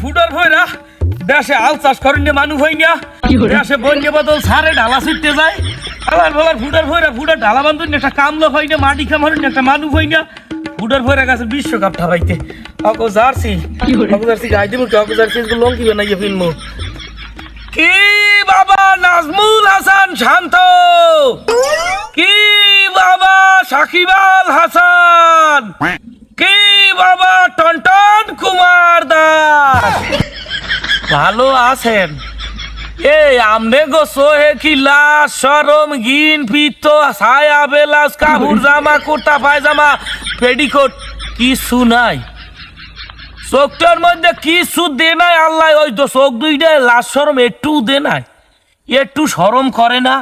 ফুটার ভয়রা দেশে আল চাষ করেন না মানুষ হই না দেশে বন্য বদল সারে ঢালা ছুটতে যায়। আলার বলার ফুটার ভয়রা ফুটার ঢালা বান্ধব একটা কামলো হয় না মাটি খামারেন একটা মানুষ হই না ফুটার ভয়রা গেছে বিশ্বকাপ ঠাবাইতে। অগো জার্সি অগো জার্সি গাই দিব কি অগো জার্সি লঙ্কি বানাইয়ে ফিল্মো কি বাবা নাজমুল হাসান শান্ত! কি বাবা সাকিব আল হাসান কি বাবা টনটন কুমার দাস ভালো আছেন? এই আমনে গো সোহে কি লাশ, সরম গিন, পিত্ত, ছায়া বেলাস কাপড়, জামা, কুর্তা, পায়জামা, পেডিকোট কিছু নাই। চোখটার মধ্যে কিছু দে নাই আল্লাহ, ওই তো চোখ দুইটা লাশ, সরম একটু দে নাই। একটু সরম করে না।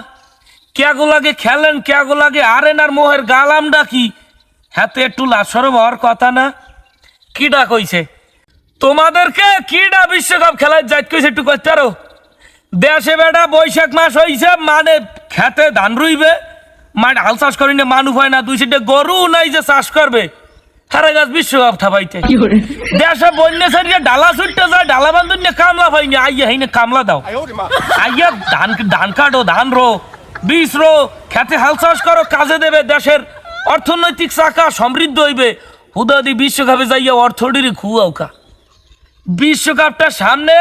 ক্যাগো লাগে খেলেন ক্যাগো লাগে আরেন, আর মোহের গালামটা কি? হাতে একটু লাশ, সরম হওয়ার কথা না? কিডা কইছে? তোমাদেরকে কিডা বিশ্বকাপ খেলায় যাইত কইছে একটু করতে পারো? দেশে বেটা বৈশাখ মাস হইছে মানে খেতে ধান রুইবে। মানে হাল চাষ করি না মানুষ হয় না দুই সিটে গরু নাই যে চাষ করবে। হারা গাছ বিশ্বকাপ থাবাইতে দেশে বন্যা সারিয়ে ডালা ছুটতে যায় ডালা বান্ধব নিয়ে কামলা পাইনি আইয়া হাইনে কামলা দাও। আইয়া ধান ধান কাটো ধান রো বীজ রো খেতে হাল চাষ করো কাজে দেবে দেশের অর্থনৈতিক চাকা সমৃদ্ধ হইবে। হুদাদি বিশ্বকাপে যাইয়া অর্থটির খুয়াউকা বিশ্বকাপটা সামনে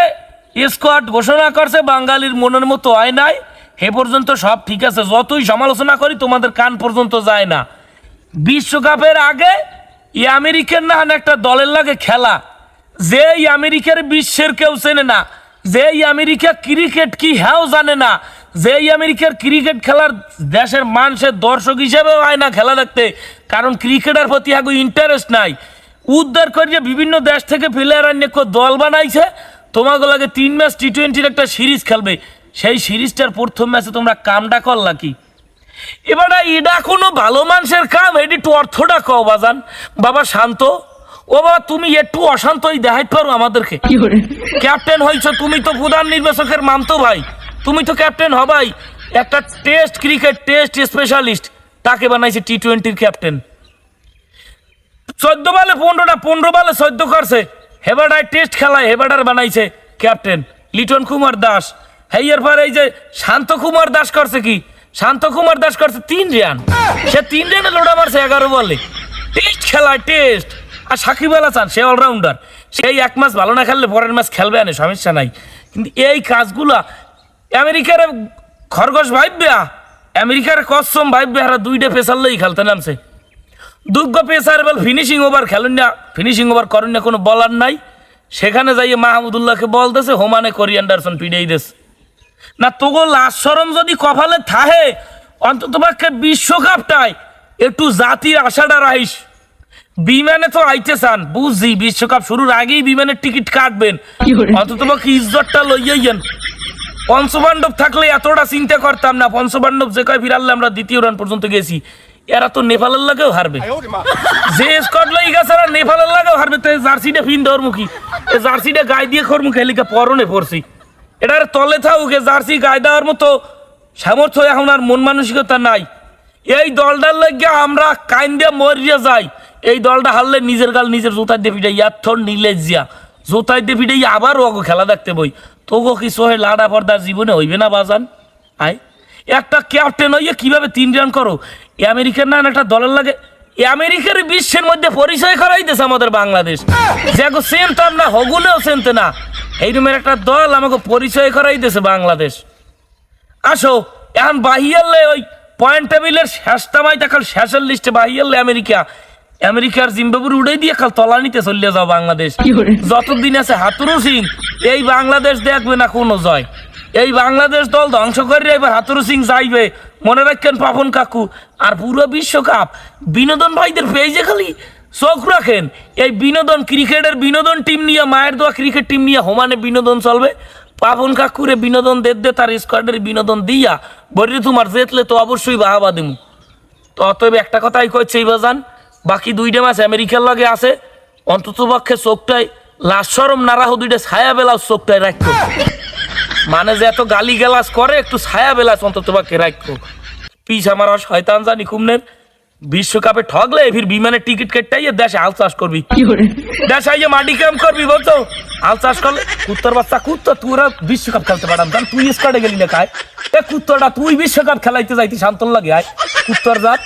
স্কোয়াড ঘোষণা করছে, বাঙালির মনের মতো হয় নাই। হে পর্যন্ত সব ঠিক আছে, যতই সমালোচনা করি তোমাদের কান পর্যন্ত যায় না। বিশ্বকাপের আগে এই আমেরিকার না একটা দলের লাগে খেলা। যে আমেরিকার বিশ্বের কেউ চেনে না, যে আমেরিকা ক্রিকেট কি হ্যাও জানে না, যে আমেরিকার ক্রিকেট খেলার দেশের মানুষের দর্শক হিসেবেও হয় না খেলা দেখতে, কারণ ক্রিকেটের প্রতি আগে ইন্টারেস্ট নাই। উদ্ধার করিয়ে বিভিন্ন দেশ থেকে প্লেয়ার আনিয়ে দল বানাইছে। তোমাকে লাগে তিন ম্যাচ টি টোয়েন্টির একটা সিরিজ খেলবে। সেই সিরিজটার প্রথম ম্যাচে তোমরা কামটা করলা কি? এবার এটা কোনো ভালো মানুষের কাম এটি একটু অর্থটা কও বাজান। বাবা শান্ত। ও বাবা তুমি একটু অশান্তই দেখাইতে পারো আমাদেরকে। ক্যাপ্টেন হয়েছ তুমি তো প্রধান নির্বাচকের মামতো ভাই। তুমি তো ক্যাপ্টেন হবাই। একটা টেস্ট ক্রিকেট টেস্ট স্পেশালিস্ট। তাকে বানাইছে টি টোয়েন্টির ক্যাপ্টেন। চোদ্দ বলে পনেরোটা, পনেরো বলে চোদ্দ করছে। হেবাডায় টেস্ট খেলায় হেবাডার বানাইছে ক্যাপ্টেন লিটন কুমার দাস। হেয়ার পর এই যে শান্ত কুমার দাস করছে কি? শান্ত কুমার দাস করছে তিন রান। সে তিন রানে লোড়া মারছে এগারো বলে। টেস্ট খেলায় টেস্ট। আর সাকিব আল হাসান, সে অলরাউন্ডার সেই এক মাস ভালো না খেললে পরের মাস খেলবে আনে সমস্যা নাই। কিন্তু এই কাজগুলা আমেরিকার খরগোশ ভাইব্যা, আমেরিকার কসম ভাইব্যা হারা দুইটা পেশার লই খেলতে নামছে। দুর্গ পেসার বল ফিনিশিং ওভার খেলেন না ফিনিশিং ওভার করেন না কোনো বলার নাই। সেখানে যাইয়ে মাহমুদুল্লাহকে বলতেছে হোমানে করি অ্যান্ডারসন পিড়েই দেশ না তোগো লাশ সরম যদি কপালে থাহে অন্তত পক্ষে বিশ্বকাপটায় একটু জাতির আশাটা রাইস বিমানে তো আইতে চান বুঝছি বিশ্বকাপ শুরুর আগেই বিমানের টিকিট কাটবেন। অন্তত পক্ষে ইজ্জতটা লইয়াইয়েন পঞ্চপাণ্ডব থাকলে এতটা চিন্তা করতাম না পঞ্চপাণ্ডব যে কয় ফিরাল্লে আমরা দ্বিতীয় রান পর্যন্ত গেছি। এরা তো নেপালের লাগেও হারবে। যে স্কট লই গেছে নেপালের লাগেও হারবে তো জার্সিটা ফিন দেওয়ার মুখী। এই জার্সিটা গায়ে দিয়ে খোর মুখে হেলিকা পরনে পড়ছি এটার তলে থাকুক জার্সি গায়ে দেওয়ার মতো সামর্থ্য এখন আর মন মানসিকতা নাই। এই দলটার লাগিয়া আমরা কাইন দিয়ে মরিয়া যাই। এই দলটা হারলে নিজের গাল নিজের জোতায় দিয়ে ফিটাই ইয়াথর নিলে জিয়া। জোতায় দিয়ে ফিটাই আবার ওগো খেলা দেখতে বই। তোগো কি সোহে লাডা পর্দার জীবনে হইবে না বাজান? আয়। একটা ক্যাপ্টেন হইয়ে কীভাবে তিন রান করো? আমেরিকার না একটা দলের লাগে। আমেরিকার বিশ্বের মধ্যে পরিচয় করাই দিয়েছে আমাদের বাংলাদেশ। দেখো চেনতাম না হগুলেও চেনতে না। এই রুমের একটা দল আমাকে পরিচয় করাই দিয়েছে বাংলাদেশ। আসো এখন বাহিয়ালে ওই পয়েন্ট টেবিলের শেষটামাই দেখাল শেষের লিস্টে বাহিয়ালে আমেরিকা। আমেরিকার জিম্বাবুর উড়ে দিয়ে কাল তলা নিতে চলে যাও বাংলাদেশ। যতদিন আছে হাতুরু সিং এই বাংলাদেশ দেখবে না কোনো জয়। এই বাংলাদেশ দল ধ্বংস করে এবার হাতুরু সিং যাইবে। মনে রাখেন পাপন কাকু। আর পুরো বিশ্বকাপ বিনোদন ভাইদের পেয়েছে খালি। চোখ রাখেন, এই বিনোদন, ক্রিকেটের বিনোদন টিম নিয়ে, মায়ের দোয়া ক্রিকেট টিম নিয়ে হোমানে বিনোদন চলবে। পাপন কাকুরে বিনোদন দে দে, তার স্কোয়াডের বিনোদন দিয়া। বলি তোমার জেতলে তো অবশ্যই বাহাবা দিমু। তো অতএব একটা কথাই এই বাজান, বাকি দুইটা মাস আমেরিকার লগে আছে। অন্তত পক্ষে চোখটাই লাশ সরম, নারাহ দুইটা ছায়া বেলাও চোখটাই রাখতো মানে যে এত গালি গালাস করে একটু ছায়া বেলাস অন্তত পক্ষে রাখতো পিস আমার আর শয়তান জানি কুমনের বিশ্বকাপে ঠগলে ফির বিমানের টিকিট কেটে দেশে আল চাষ করবি। দেশে আইয়ে মাটি কাম করবি বলতো। আল চাষ করলে কুত্তর বাচ্চা কুত্তর তোরা বিশ্বকাপ খেলতে পারতাম তাহলে তুই স্কোয়াডে গেলি না খায় এ কুত্তরটা তুই বিশ্বকাপ খেলাইতে যাইতি শান্তন লাগে আয়। কুত্তর জাত